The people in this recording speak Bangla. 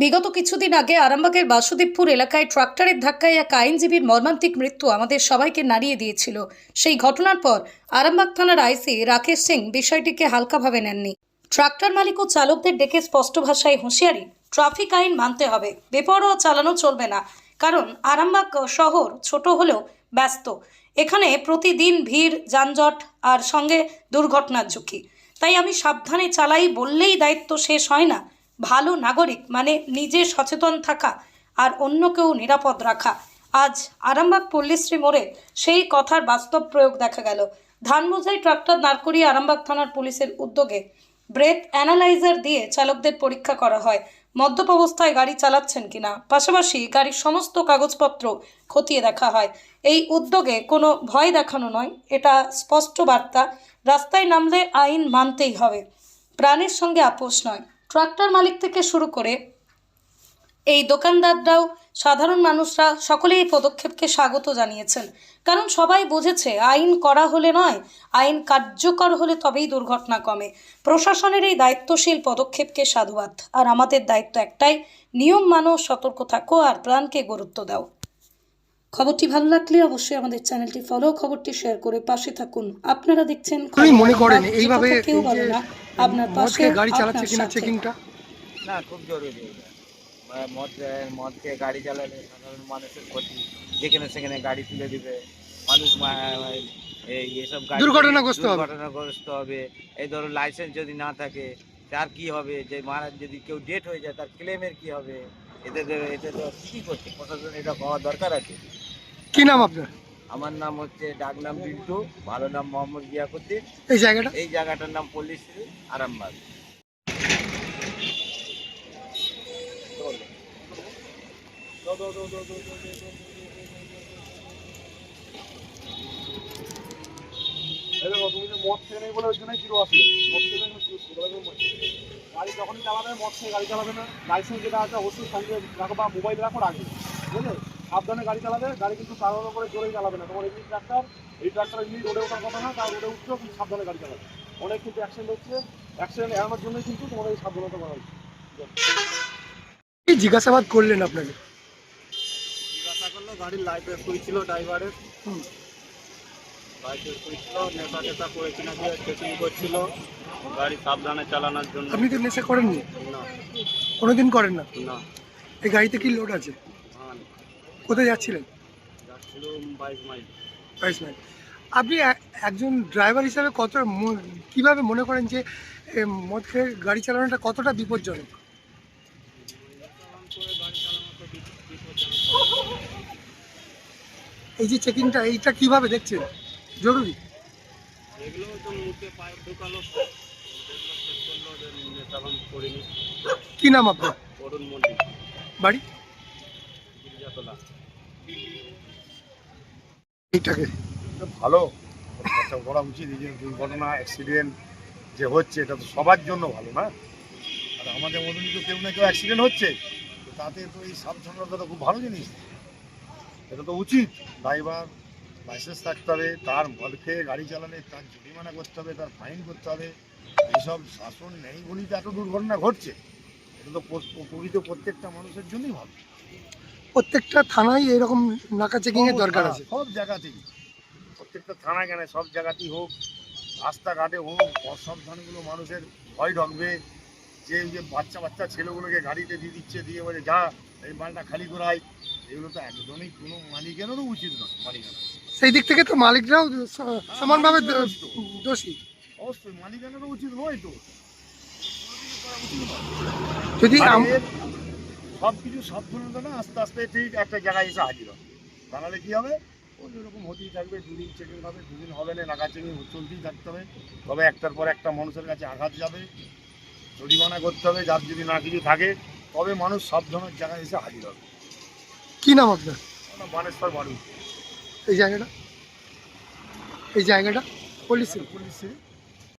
বিগত কিছুদিন আগে আরামবাগের বাসুদেবপুর এলাকায় ট্রাক্টরের ধাক্কায় এক আইনজীবীর মর্মান্তিক মৃত্যু আমাদের সবাইকে নাড়িয়ে দিয়েছিল। সেই ঘটনার পর আরামবাগ থানার আইসি রাকেশ সিং বিষয়টিকে হালকাভাবে নেননি। ট্রাক্টর মালিক ও চালকদের ডেকে স্পষ্ট ভাষায় হুঁশিয়ারি, ট্রাফিক আইন মানতে হবে, বেপরোয়া চালানো চলবে না, কারণ আরামবাগ শহর ছোট হলেও ব্যস্ত। এখানে প্রতিদিন ভিড়, যানজট আর সঙ্গে দুর্ঘটনার ঝুঁকি। তাই আমি সাবধানে চালাই বললেই দায়িত্ব শেষ হয় না। ভালো নাগরিক মানে নিজে সচেতন থাকা আর অন্যকেও নিরাপদ রাখা। আজ আরামবাগ পল্লীশ্রী মোড়ে সেই কথার বাস্তব প্রয়োগ দেখা গেল। ধান বোঝাই ট্রাক্টর দাঁড় করিয়ে আরামবাগ থানার পুলিশের উদ্যোগে ব্রেথ অ্যানালাইজার দিয়ে চালকদের পরীক্ষা করা হয়। মদ্যপ অবস্থায় গাড়ি চালাচ্ছেন কিনা? পাশাপাশি গাড়ির সমস্ত কাগজপত্র খতিয়ে দেখা হয়। এই উদ্যোগে কোনো ভয় দেখানো নয়, এটা স্পষ্ট বার্তা। রাস্তায় নামলে আইন মানতেই হবে। প্রাণের সঙ্গে আপোষ নয়। ট্রাক্টর মালিক থেকে শুরু করে এই দোকানদাররাও সাধারণ মানুষরা সকলেই এই পদক্ষেপকে স্বাগত জানিয়েছেন। কারণ সবাই বুঝেছে আইন করা হলে নয় আইন কার্যকর হলে তবেই দুর্ঘটনা কমে। প্রশাসনের এই দায়িত্বশীল পদক্ষেপকে সাধুবাদ। আর আমাদের দায়িত্ব একটাই নিয়ম মানো সতর্ক থাকো আর প্রাণকে গুরুত্ব দাও। খবরটি ভালো লাগলে অবশ্যই আমাদের চ্যানেলটি ফলো খবরটি শেয়ার করে পাশে থাকুন। আপনারা দেখছেন মনে করেন এইভাবে কেউ বলে না। আপনার পাশে গাড়ি চালাচ্ছে কিনা চেকিংটা না খুব জরুরি মদ মদ খেয়ে গাড়ি চালালে সাধারণ মানুষের ক্ষতি। যেখানে সেখানে গাড়ি তুলে দিবে। মানুষ এসব গাড়ি দুর্ঘটনাগ্রস্ত হবে। দুর্ঘটনাগ্রস্ত হবে। এই ধরো লাইসেন্স যদি না থাকে তার কি হবে? যে মারা যদি কেউ ডেট হয়ে যায় তার ক্লেমের কি হবে? এতে এতে তো কি করছে? প্রশাসন এটা হওয়া দরকার আছে। কি নাম আপনার? আমার নাম হচ্ছে ডাক নাম বিল্টু ভালো নাম মোহাম্মদ গিয়াকুদ্দিন এই জায়গাটা এই জায়গাটার নাম পল্লীশ্রী আরামবাগ মদ খেয়ে নেই বলে ওই জন্যই জিরো আসলো। মদ করো, বলছে। গাড়ি যখনই চালাবে মদ খেয়ে গাড়ি চালাবে না লাইসেন্স যেটা আছে অবশ্যই সঙ্গে রাখো বা মোবাইল রাখো রাখবে বুঝলে সাবধানে গাড়ি চালাবে গাড়ি কিন্তু তাড়াহুড়ো করে জোরেই চালাবে না। তোমার এমনি ট্রাক্টর এই ট্রাক্টর এমনি রোডে ওঠার কথা না তার রোডে উঠছেও কিন্তু সাবধানে গাড়ি চালাবে। অনেক কিন্তু অ্যাক্সিডেন্ট হচ্ছে। অ্যাক্সিডেন্ট এড়ানোর জন্যই কিন্তু তোমাদের এই সাবধানতা করা হচ্ছে কি জিজ্ঞাসাবাদ করলেন আপনাকে? জিজ্ঞাসা করল গাড়ির লাইট ছিল ড্রাইভারের। লাইট ছিল নেশা টেশা করেছি নাকি চেকিং করছিল। গাড়ি সাবধানে চালানোর জন্য। আপনি তো নেশা করেননি? না। কোনোদিন করেন না? না। এই গাড়িতে কি লোড আছে? কোথায় যাচ্ছিলেন? বাইশ মাইল। আপনি একজন ড্রাইভার হিসাবে কত কীভাবে মনে করেন যে মদ খেয়ে গাড়ি চালানোটা কতটা বিপজ্জনক? এই যে চেকিংটা এইটা কীভাবে দেখছেন? জরুরি। কি নাম আপনার? বাড়ি? এইটাকে। ভালো। করা উচিত এই যে দুর্ঘটনা অ্যাক্সিডেন্ট যে হচ্ছে, এটা তো সবার জন্য ভালো না? আর আমাদের মতনই তো কেউ না কেউ অ্যাক্সিডেন্ট হচ্ছে। তো তাতে তো এই সাবধানতা তো খুব ভালো জিনিস। এটা তো উচিত। ড্রাইভার লাইসেন্স থাকতে হবে, তার মদ খেয়ে গাড়ি চালালে, তার জরিমানা করতে হবে, তার ফাইন করতে হবে। এইসব শাসন নেই বলেই তো এত দুর্ঘটনা ঘটছে। এটা তো প্র- প্রকৃত প্রত্যেকটা মানুষের জন্যই ভালো। প্রত্যেকটা থানায় এরকম নাকা চেকিং এর দরকার আছে। সব জায়গাতেই। প্রত্যেকটা থানা কেন সব জায়গাতেই হোক রাস্তাঘাটে হোক অসাবধানগুলো মানুষের ভয় ঢকবে। যে যে বাচ্চা বাচ্চা ছেলেগুলোকে গাড়িতে দিয়ে দিচ্ছে দিয়ে বলে যা এই মালটা খালি করাই। এগুলো তো একদমই কোনো মালিকেরও উচিত নয় মালিকানা সেই দিক থেকে তো মালিকরাও সমানভাবে দোষী। অবশ্যই মালিকানারও উচিত নয় তো। যদি সব কিছু সাবধানতা না আস্তে আস্তে ঠিক একটা জায়গায় এসে হাজির হবে। তাহলে কি হবে? ওই এরকম হতেই থাকবে দুদিন চেকিং হবে দুদিন হবে না নাকা চেকিং চলতেই থাকতে হবে। তবে একটার পর একটা মানুষের কাছে আঘাত যাবে জরিমানা করতে হবে যার যদি না কিছু থাকে তবে মানুষ সব ধরনের জায়গায় এসে হাজির হবে। কি নাম আপনার? আমরা বানেশ্বর বাড়ি। এই জায়গাটা? এই জায়গাটা? পুলিশ পুলিশে